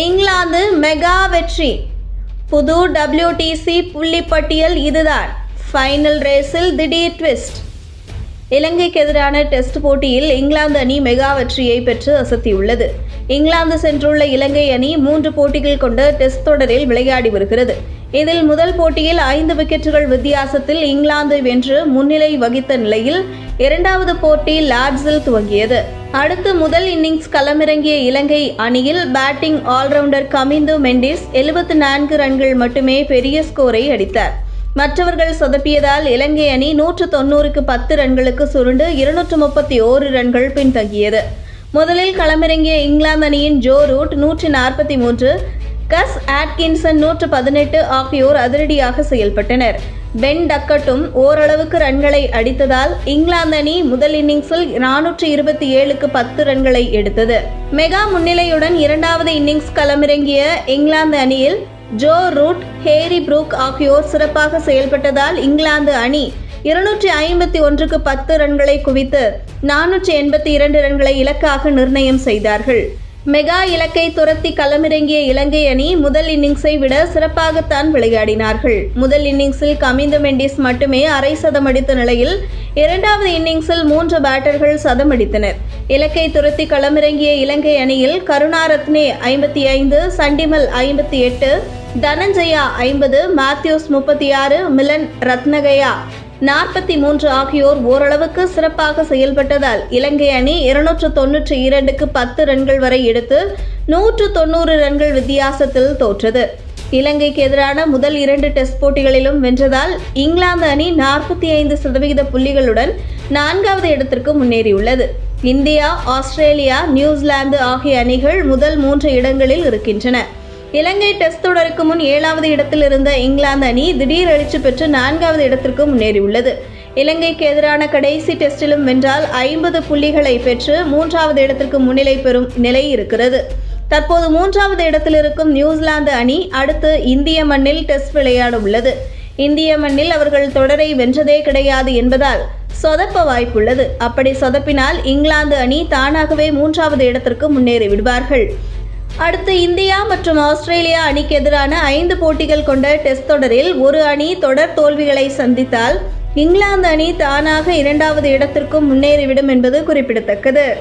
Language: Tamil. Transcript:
இங்கிலாந்து மெகா வெற்றி. புது டபிள்யூடிசி புள்ளிப்பட்டியல் இதுதான். ஃபைனல் ரேஸில் திடீர் ட்விஸ்ட் இலங்கைக்கு எதிரான டெஸ்ட் போட்டியில் இங்கிலாந்து அணி மெகா வெற்றியை பெற்று அசத்தியுள்ளது. இங்கிலாந்து சென்றுள்ள இலங்கை அணி மூன்று போட்டிகள் கொண்ட டெஸ்ட் தொடரில் விளையாடி வருகிறது. இதில் முதல் போட்டியில் ஐந்து விக்கெட்டுகள் வித்தியாசத்தில் இங்கிலாந்து வென்று முன்னிலை வகித்த நிலையில் இரண்டாவது போட்டி லார்ட்ஸில் துவங்கியது. அடுத்து முதல் இன்னிங்ஸ் களமிறங்கிய இலங்கை அணியில் பேட்டிங் ஆல்ரவுண்டர் கமிந்து மெண்டிஸ் எழுபத்து நான்கு ரன்கள் மட்டுமே பெரிய ஸ்கோரை அடித்தார். மற்றவர்கள் சொதப்பியதால் இலங்கை அணி நூற்று தொண்ணூறுக்கு பத்து ரன்களுக்கு சுருண்டு இருநூற்று முப்பத்தி ஓரு ரன்கள் பின்தங்கியது. முதலில் களமிறங்கிய இங்கிலாந்து அணியின் ஜோ ரூட் நூற்றி நாற்பத்தி மூன்று கஸ் ஆட்கின்சன் நூற்று பதினெட்டு ஆகியோர் அதிரடியாக செயல்பட்டனர். பென் டக்கட்டும் ஓரளவுக்கு ரன்களை அடித்ததால் இங்கிலாந்து அணி முதல் இன்னிங்ஸில் நானூற்று இருபத்தி ஏழுக்கு பத்து ரன்களை எடுத்தது. மெகா முன்னிலையுடன் இரண்டாவது இன்னிங்ஸ் களமிறங்கிய இங்கிலாந்து அணியில் ஜோ ரூட் ஹேரி புரூக் ஆகியோர் சிறப்பாக செயல்பட்டதால் இங்கிலாந்து அணி இருநூற்றி ஐம்பத்தி ஒன்றுக்கு பத்து ரன்களை குவித்து நானூற்றி எண்பத்தி இரண்டு ரன்களை இலக்காக நிர்ணயம் செய்தார்கள். மெகா இலக்கை துரத்தி களமிறங்கிய இலங்கை அணி முதல் இன்னிங்ஸை விட சிறப்பாகத்தான் விளையாடினார்கள். முதல் இன்னிங்ஸில் கமிந்த மெண்டிஸ் மட்டுமே அரை சதம் அடித்த நிலையில் இரண்டாவது இன்னிங்ஸில் மூன்று பேட்டர்கள் சதம் அடித்தனர் இலக்கை துரத்தி களமிறங்கிய இலங்கை அணியில் கருணாரத்னே ஐம்பத்தி ஐந்து சண்டிமல் ஐம்பத்தி எட்டு தனஞ்சயா ஐம்பது மாத்யூஸ் முப்பத்தி ஆறு மிலன் ரத்னகயா நாற்பத்தி மூன்று ஆகியோர் ஓரளவுக்கு சிறப்பாக செயல்பட்டதால் இலங்கை அணி இருநூற்று தொன்னூற்றி இரண்டுக்கு பத்து ரன்கள் வரை எடுத்து நூற்று தொண்ணூறு ரன்கள் வித்தியாசத்தில் தோற்றது. இலங்கைக்கு எதிரான முதல் இரண்டு டெஸ்ட் போட்டிகளிலும் வென்றதால் இங்கிலாந்து அணி நாற்பத்தி ஐந்து சதவிகித புள்ளிகளுடன் நான்காவது இடத்திற்கு முன்னேறியுள்ளது. இந்தியா ஆஸ்திரேலியா நியூசிலாந்து ஆகிய அணிகள் முதல் மூன்று இடங்களில் இருக்கின்றன. இலங்கை டெஸ்ட் தொடருக்கு முன் ஏழாவது இடத்தில் இருந்த இங்கிலாந்து அணி திடீர் எழுச்சி பெற்று நான்காவது இடத்திற்கு முன்னேறியுள்ளது. இலங்கைக்கு எதிரான கடைசி டெஸ்டிலும் வென்றால் ஐம்பது புள்ளிகளை பெற்று மூன்றாவது இடத்திற்கு முன்னிலை பெறும் நிலை இருக்கிறது. தற்போது மூன்றாவது இடத்தில் இருக்கும் நியூசிலாந்து அணி அடுத்து இந்திய மண்ணில் டெஸ்ட் விளையாட உள்ளது இந்திய மண்ணில் அவர்கள் தொடரை வென்றதே கிடையாது என்பதால் சொதப்ப வாய்ப்புள்ளது. அப்படி சொதப்பினால் இங்கிலாந்து அணி தானாகவே மூன்றாவது இடத்திற்கு முன்னேறி விடுவார்கள். அடுத்து இந்தியா மற்றும் ஆஸ்திரேலியா அணிக்கு எதிரான ஐந்து போட்டிகள் கொண்ட டெஸ்ட் தொடரில் ஒரு அணி தொடர் தோல்விகளை சந்தித்தால் இங்கிலாந்து அணி தானாக இரண்டாவது இடத்திற்கும் முன்னேறிவிடும் என்பது குறிப்பிடத்தக்கது.